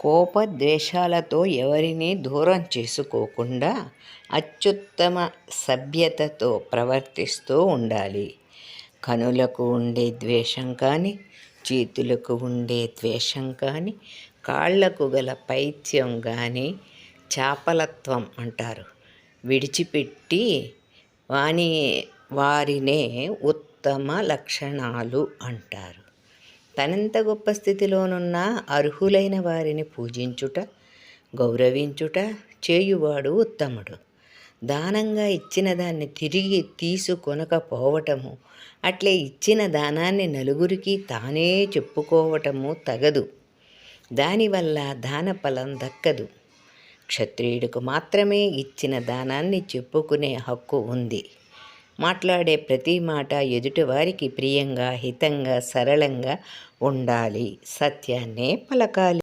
కోపద్వేషాలతో ఎవరినీ దూరం చేసుకోకుండా అత్యుత్తమ సభ్యతతో ప్రవర్తిస్తూ ఉండాలి. కనులకు ఉండే ద్వేషం కానీ చేతులకు ఉండే ద్వేషం కానీ కాళ్ళకు గల పైత్యం కానీ చాపలత్వం అంటారు. విడిచిపెట్టి వాని వారినే ఉత్తమ లక్షణాలు అంటారు. తనంత గొప్ప స్థితిలోనున్న అర్హులైన వారిని పూజించుట గౌరవించుట చేయువాడు ఉత్తముడు. దానంగా ఇచ్చిన దాన్ని తిరిగి తీసుకొనకపోవటము అట్లే ఇచ్చిన దానాన్ని నలుగురికి తానే చెప్పుకోవటము తగదు. దానివల్ల దాన ఫలం దక్కదు. క్షత్రియుడికి మాత్రమే ఇచ్చిన దానాన్ని చెప్పుకునే హక్కు ఉంది. మాట్లాడే ప్రతి మాట ఎదుటివారికి ప్రియంగా హితంగా సరళంగా ఉండాలి. సత్యాన్నే పలకాలి.